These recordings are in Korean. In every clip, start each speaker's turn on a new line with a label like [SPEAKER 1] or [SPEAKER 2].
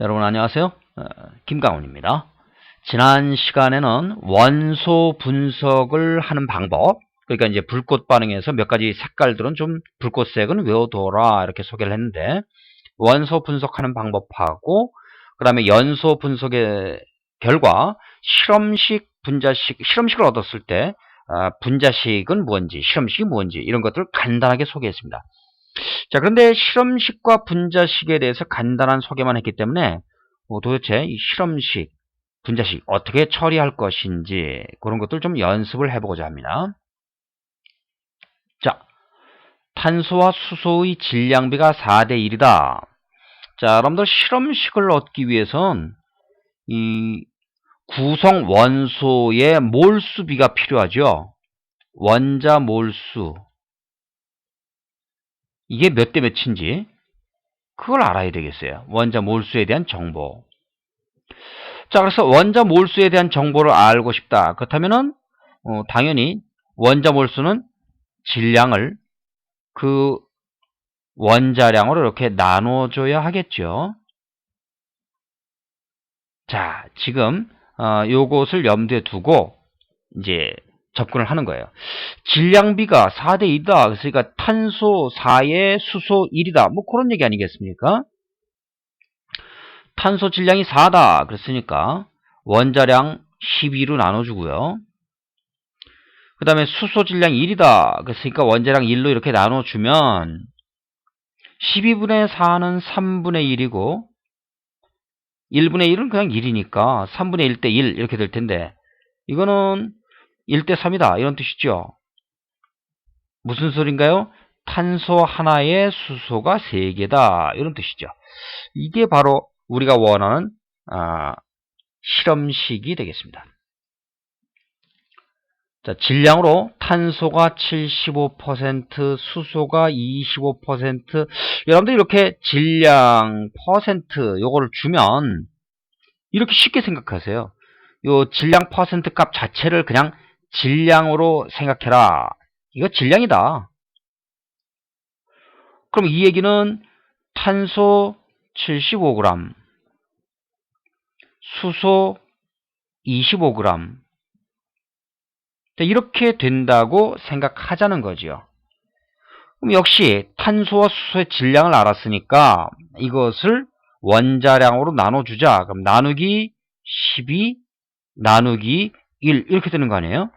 [SPEAKER 1] 여러분 안녕하세요. 어, 김강훈입니다. 지난 시간에는 원소 분석을 하는 방법, 그러니까 이제 불꽃 반응에서 몇 가지 색깔들은 좀 불꽃색은 외워둬라 이렇게 소개를 했는데 원소 분석하는 방법하고 그 다음에 연소 분석의 결과 실험식 분자식 실험식을 얻었을 때 아, 분자식은 뭔지 실험식이 뭔지 이런 것들을 간단하게 소개했습니다. 자 그런데 실험식과 분자식에 대해서 간단한 소개만 했기 때문에 뭐 도대체 이 실험식 분자식 어떻게 처리할 것인지 그런 것들 좀 연습을 해보고자 합니다. 자, 탄소와 수소의 질량비가 4대 1이다. 자, 여러분들 실험식을 얻기 위해선 이 구성 원소의 몰수비가 필요하죠. 원자 몰수. 이게 몇 대 몇인지 그걸 알아야 되겠어요. 원자 몰수에 대한 정보. 자, 그래서 원자 몰수에 대한 정보를 알고 싶다. 그렇다면은 어, 당연히 원자 몰수는 질량을 그 원자량으로 이렇게 나눠줘야 하겠죠. 자, 지금 어, 요것을 염두에 두고 이제 접근을 하는 거예요. 질량비가 4대 2다. 그러니까 탄소 4에 수소 1이다. 뭐 그런 얘기 아니겠습니까? 탄소 질량이 4다. 그랬으니까 원자량 12로 나눠주고요. 그 다음에 수소 질량 1이다. 그랬으니까 원자량 1로 이렇게 나눠주면 12분의 4는 3분의 1이고 1분의 1은 그냥 1이니까 3분의 1 대 1 이렇게 될 텐데 이거는 1대 3이다. 이런 뜻이죠. 무슨 소린가요? 탄소 하나에 수소가 3개다. 이런 뜻이죠. 이게 바로 우리가 원하는 아, 실험식이 되겠습니다. 자, 질량으로 탄소가 75%, 수소가 25%. 여러분들 이렇게 질량 퍼센트 요거를 주면 이렇게 쉽게 생각하세요. 요 질량 퍼센트 값 자체를 그냥 질량으로 생각해라. 이거 질량이다. 그럼 이 얘기는 탄소 75g, 수소 25g. 이렇게 된다고 생각하자는 거죠. 그럼 역시 탄소와 수소의 질량을 알았으니까 이것을 원자량으로 나눠주자. 그럼 나누기 12 나누기 1 이렇게 되는 거 아니에요?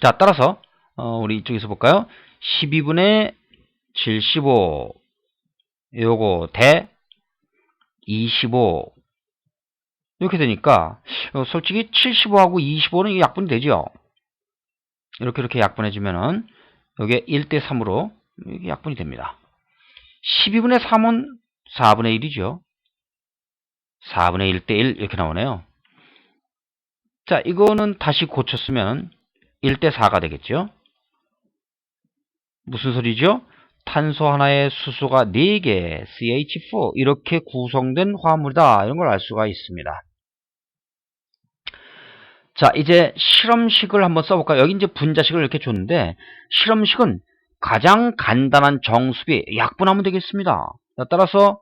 [SPEAKER 1] 자, 따라서 어, 우리 이쪽에서 볼까요? 12분의 75 요거 대 25 이렇게 되니까 어, 솔직히 75하고 25는 약분이 되죠. 이렇게 이렇게 약분해주면은 이게 1대 3으로 약분이 됩니다. 12분의 3은 4분의 1이죠. 4분의 1대 1 이렇게 나오네요. 자, 이거는 다시 고쳤으면 1대 4가 되겠죠. 무슨 소리죠? 탄소 하나에 수소가 4개, CH4 이렇게 구성된 화물이다. 이런 걸 알 수가 있습니다. 자, 이제 실험식을 한번 써볼까요? 여기 이제 분자식을 이렇게 줬는데 실험식은 가장 간단한 정수비 약분하면 되겠습니다. 따라서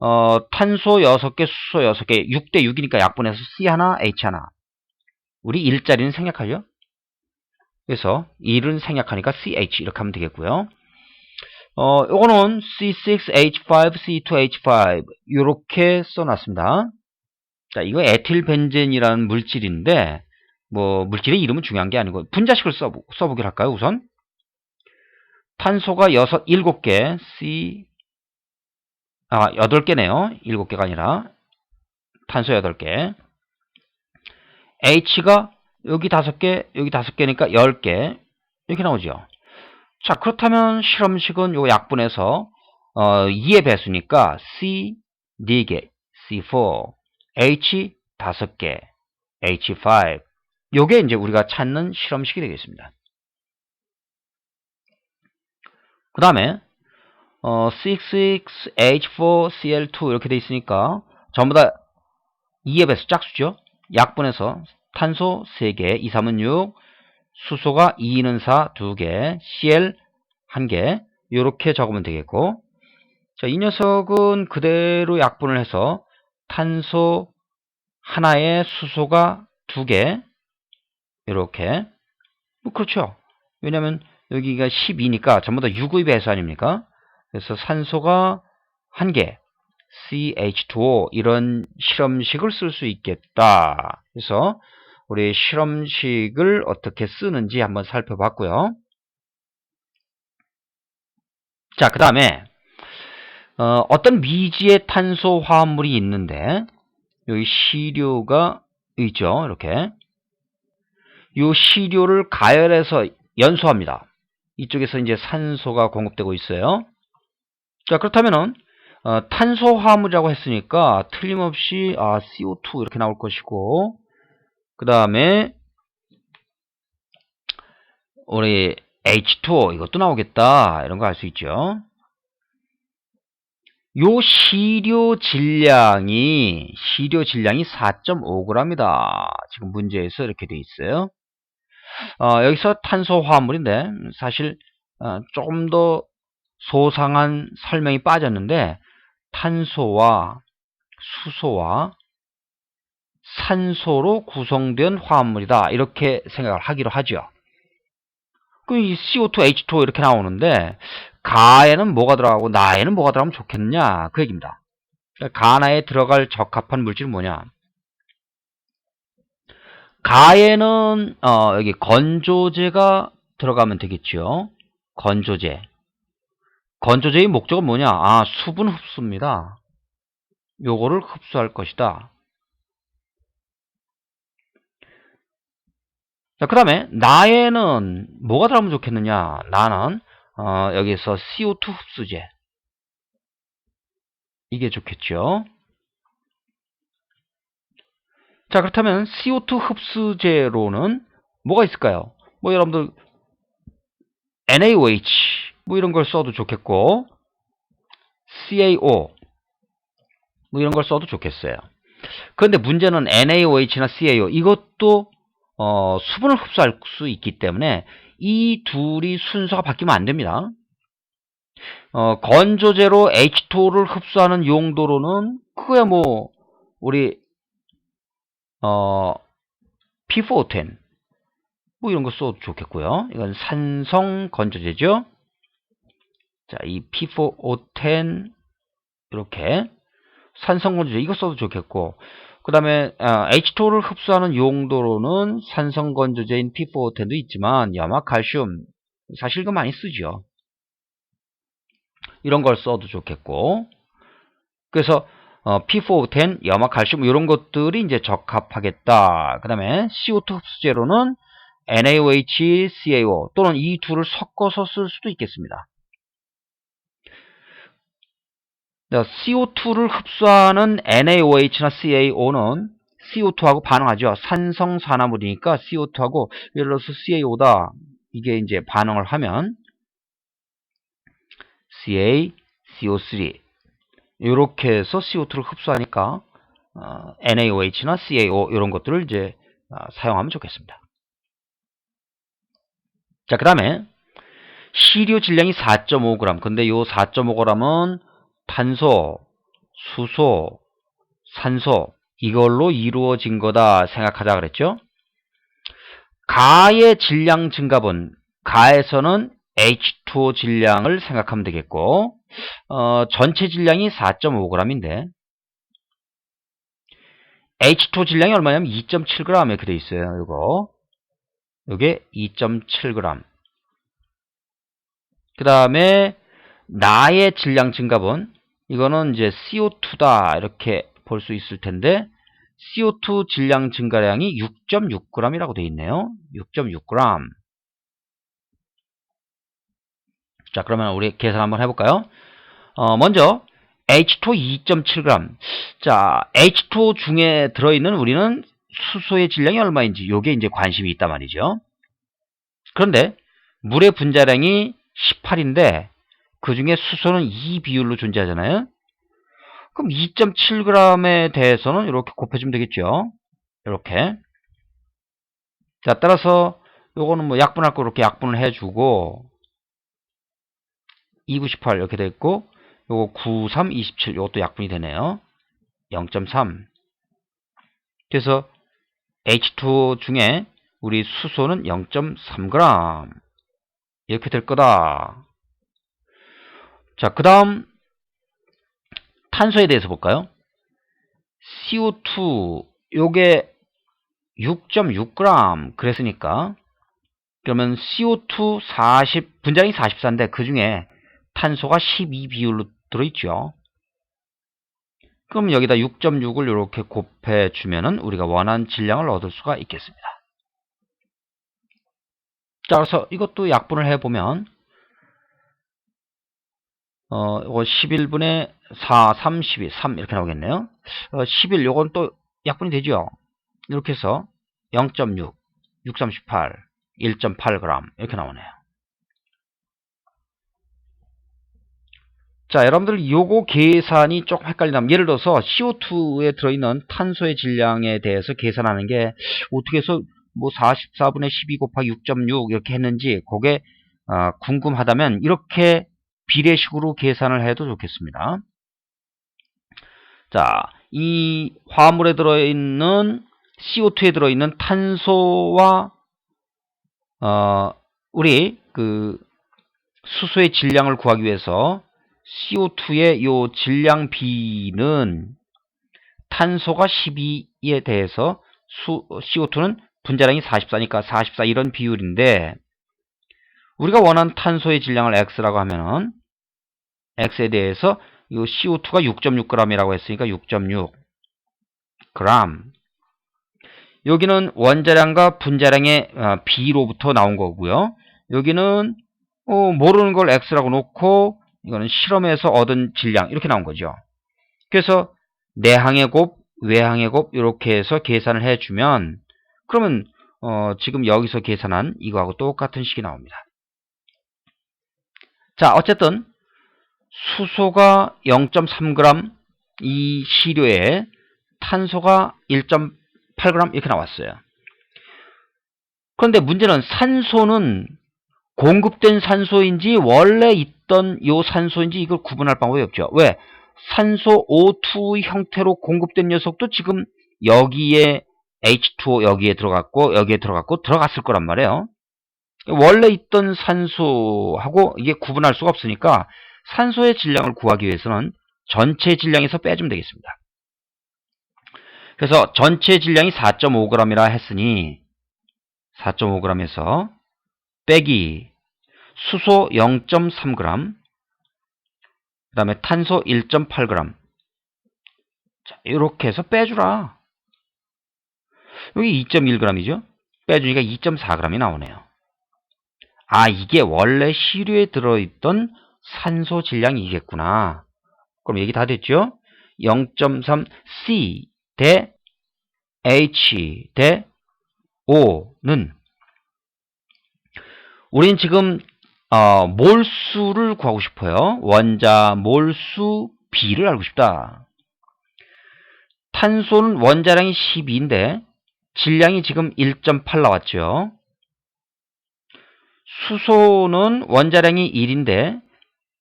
[SPEAKER 1] 어, 탄소 6개, 수소 6개, 6대 6이니까 약분해서 C 하나, H 하나. 우리 일자리는 생략하죠? 그래서 1은 생략하니까 CH 이렇게 하면 되겠고요. 어, 요거는 C6H5, C2H5 이렇게 써놨습니다. 자, 이거 에틸벤젠이라는 물질인데 뭐 물질의 이름은 중요한 게 아니고 분자식을 써보, 써보기로 할까요? 우선 탄소가 6, 7개 C 아, 8개네요. 7개가 아니라 탄소 8개 H가 여기 5개, 여기 5개니까 10개 이렇게 나오죠. 자, 그렇다면 실험식은 요 약분해서 어, 2의 배수니까 C 4개, C4, H 5개, H5 요게 이제 우리가 찾는 실험식이 되겠습니다. 그 다음에 어, C6H4Cl2 이렇게 돼 있으니까 전부 다 2의 배수 짝수죠. 약분해서 탄소 3개, 2, 3은 6, 수소가 2는 4, 2개, Cl 1개 이렇게 적으면 되겠고 자, 이 녀석은 그대로 약분을 해서 탄소 하나에 수소가 두 개, 이렇게. 뭐 그렇죠. 왜냐면 여기가 12니까 전부 다 유구의 배수 아닙니까? 그래서 산소가 한 개, CH2O 이런 실험식을 쓸 수 있겠다. 그래서 우리 실험식을 어떻게 쓰는지 한번 살펴봤고요. 자, 그 다음에 어, 떤 미지의 탄소 화합물이 있는데 여기 시료가 있죠. 이렇게 이 시료를 가열해서 연소합니다. 이쪽에서 이제 산소가 공급되고 있어요. 자 그렇다면은 어, 탄소 화합물이라고 했으니까 틀림없이 아, CO2 이렇게 나올 것이고 그 다음에 우리 H2O 이것도 나오겠다 이런 거 알 수 있죠. 요 시료 질량이 시료 질량이 4.5g이다. 지금 문제에서 이렇게 돼 있어요. 어, 여기서 탄소 화합물인데 사실 어, 조금 더 소상한 설명이 빠졌는데 탄소와 수소와 산소로 구성된 화합물이다. 이렇게 생각을 하기로 하죠. 그이 CO2, H2O 이렇게 나오는데 가에는 뭐가 들어가고 나에는 뭐가 들어가면 좋겠냐 그 얘기입니다. 그러니까 가나에 들어갈 적합한 물질은 뭐냐? 가에는 어, 여기 건조제가 들어가면 되겠죠. 건조제. 건조제의 목적은 뭐냐? 아, 수분 흡수입니다. 요거를 흡수할 것이다. 자, 그 다음에 나에는 뭐가 들어가면 좋겠느냐? 나는 어, 여기서 CO2 흡수제. 이게 좋겠죠. 자, 그렇다면 CO2 흡수제로는 뭐가 있을까요? 뭐 여러분들 NaOH 뭐 이런 걸 써도 좋겠고 CaO 뭐 이런 걸 써도 좋겠어요. 그런데 문제는 NaOH나 CaO 이것도 어, 수분을 흡수할 수 있기 때문에 이 둘이 순서가 바뀌면 안 됩니다. 어, 건조제로 H2를 흡수하는 용도로는 그야 뭐 우리 어, P410 뭐 이런 거 써도 좋겠고요. 이건 산성 건조제죠. 자, 이 P4O10 이렇게 산성 건조제 이거 써도 좋겠고 그 다음에 어, H2를 흡수하는 용도로는 산성 건조제인 P4O10도 있지만 염화 칼슘 사실 이거 많이 쓰죠. 이런 걸 써도 좋겠고 그래서 어, P4O10, 염화 칼슘 이런 것들이 이제 적합하겠다. 그 다음에 CO2 흡수제로는 NaOH, CaO 또는 이 둘을 섞어서 쓸 수도 있겠습니다. CO2를 흡수하는 NaOH나 CaO는 CO2하고 반응하죠. 산성산화물이니까 CO2하고 예를 들어서 CaO다. 이게 이제 반응을 하면 Ca, CO3 이렇게 해서 CO2를 흡수하니까 어, NaOH나 CaO 이런 것들을 이제 어, 사용하면 좋겠습니다. 자, 그 다음에 시료 질량이 4.5g. 근데 이 4.5g은 탄소, 수소, 산소 이걸로 이루어진 거다 생각하자 그랬죠. 가의 질량 증가분 가에서는 H2O 질량을 생각하면 되겠고 어, 전체 질량이 4.5g인데 H2O 질량이 얼마냐면 2.7g 이렇게 돼 있어요. 이거 이게 2.7g 그 다음에 나의 질량 증가분 이거는 이제 CO2다 이렇게 볼 수 있을 텐데 CO2 질량 증가량이 6.6g이라고 되어 있네요. 6.6g 자 그러면 우리 계산 한번 해볼까요? 어, 먼저 H2 2.7g 자 H2 중에 들어있는 우리는 수소의 질량이 얼마인지 요게 이제 관심이 있단 말이죠. 그런데 물의 분자량이 18인데 그 중에 수소는 2 비율로 존재하잖아요. 그럼 2.7g에 대해서는 이렇게 곱해주면 되겠죠. 이렇게. 자, 따라서 요거는 뭐 약분할 거 이렇게 약분을 해주고 298 이렇게 됐고 요거 93, 27 요것도 약분이 되네요. 0.3 그래서 H2O 중에 우리 수소는 0.3g 이렇게 될 거다. 자, 그 다음 탄소에 대해서 볼까요? CO2 요게 6.6g 그랬으니까 그러면 CO2 40 분자량이 44인데 그 중에 탄소가 12 비율로 들어있죠. 그럼 여기다 6.6을 이렇게 곱해 주면은 우리가 원하는 질량을 얻을 수가 있겠습니다. 자, 그래서 이것도 약분을 해보면, 어, 이거 11분의 4, 3, 12, 3 이렇게 나오겠네요. 어, 11, 요건 또 약분이 되죠. 이렇게 해서 0.6, 638, 1.8g 이렇게 나오네요. 자, 여러분들 요거 계산이 조금 헷갈리다면 예를 들어서 CO2에 들어있는 탄소의 질량에 대해서 계산하는 게 어떻게 해서 뭐 44분의 12 곱하기 6.6 이렇게 했는지 그게 어, 궁금하다면 이렇게 비례식으로 계산을 해도 좋겠습니다. 자, 이 화물에 들어있는 CO2에 들어있는 탄소와 어, 우리 그 수소의 질량을 구하기 위해서 CO2의 요 질량 비는 탄소가 12에 대해서 수, CO2는 분자량이 44니까 44 이런 비율인데 우리가 원하는 탄소의 질량을 X라고 하면은 X에 대해서 이 CO2가 6.6g이라고 했으니까 6.6g 여기는 원자량과 분자량의 어, 비로부터 나온 거고요. 여기는 어, 모르는 걸 X라고 놓고 이거는 실험에서 얻은 질량 이렇게 나온 거죠. 그래서 내항의 곱, 외항의 곱 이렇게 해서 계산을 해주면 그러면 어, 지금 여기서 계산한 이거하고 똑같은 식이 나옵니다. 자 어쨌든 수소가 0.3g 이 시료에 탄소가 1.8g 이렇게 나왔어요. 그런데 문제는 산소는 공급된 산소인지 원래 있던 요 산소인지 이걸 구분할 방법이 없죠. 왜? 산소 O2 형태로 공급된 녀석도 지금 여기에 H2O 여기에 들어갔고 여기에 들어갔고 들어갔을 거란 말이에요. 원래 있던 산소하고 이게 구분할 수가 없으니까 산소의 질량을 구하기 위해서는 전체 질량에서 빼주면 되겠습니다. 그래서 전체 질량이 4.5g이라 했으니 4.5g에서 빼기 수소 0.3g 그 다음에 탄소 1.8g 자, 이렇게 해서 빼주라. 여기 2.1g이죠. 빼주니까 2.4g이 나오네요. 아 이게 원래 시류에 들어있던 산소 질량이겠구나. 그럼 얘기 다 됐죠? 0.3 C 대 H 대 O는 우린 지금 어, 몰수를 구하고 싶어요. 원자 몰수 B를 알고 싶다. 탄소는 원자량이 12인데 질량이 지금 1.8 나왔죠. 수소는 원자량이 1인데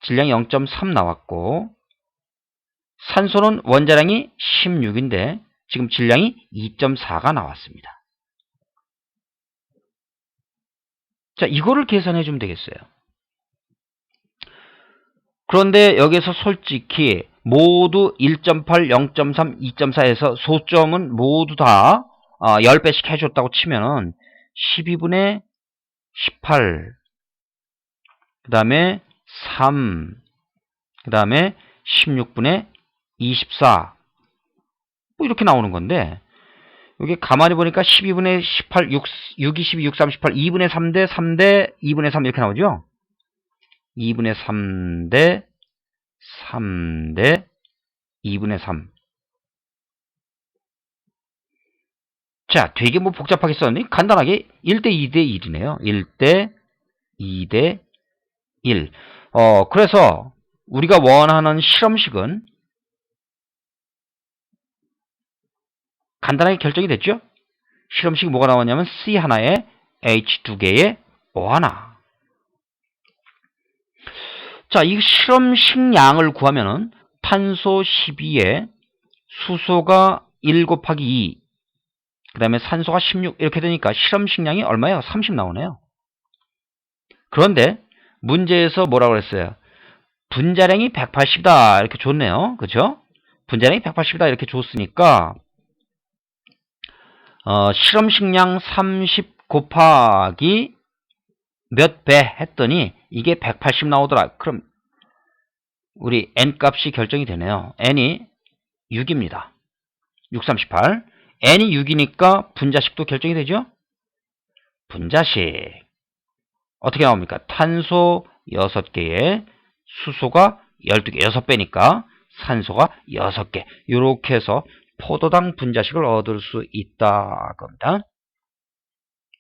[SPEAKER 1] 질량이 0.3 나왔고 산소는 원자량이 16인데 지금 질량이 2.4가 나왔습니다. 자, 이거를 계산해 주면 되겠어요. 그런데 여기서 솔직히 모두 1.8, 0.3, 2.4에서 소점은 모두 다 10배씩 어, 해줬다고 치면은 12분의 18, 그 다음에 3, 그 다음에 16분의 24, 뭐 이렇게 나오는 건데, 여기 가만히 보니까 12분의 18, 6, 6 22, 6, 38, 2분의 3대 3대 2분의 3 이렇게 나오죠? 2분의 3대 3대 2분의 3. 자, 되게 뭐 복잡하게 썼는데 간단하게 1대 2대 1이네요. 1대 2대 1. 어, 그래서 우리가 원하는 실험식은 간단하게 결정이 됐죠? 실험식이 뭐가 나왔냐면 C 하나에 H 두 개에 O 하나. 자, 이 실험식량을 구하면은 탄소 12에 수소가 1 곱하기 2, 그 다음에 산소가 16 이렇게 되니까 실험 식량이 얼마예요? 30 나오네요. 그런데 문제에서 뭐라고 그랬어요? 분자량이 180이다 이렇게 줬네요. 그죠? 분자량이 180이다 이렇게 줬으니까 어, 실험 식량 30 곱하기 몇 배 했더니 이게 180 나오더라. 그럼 우리 n 값이 결정이 되네요. n이 6입니다. 638. N이 6이니까 분자식도 결정이 되죠? 분자식. 어떻게 나옵니까? 탄소 6개에 수소가 12개, 6배니까 산소가 6개. 이렇게 해서 포도당 분자식을 얻을 수 있다 겁니다.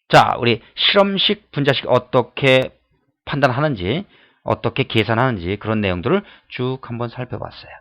[SPEAKER 1] 자, 우리 실험식 분자식 어떻게 판단하는지, 어떻게 계산하는지 그런 내용들을 쭉 한번 살펴봤어요.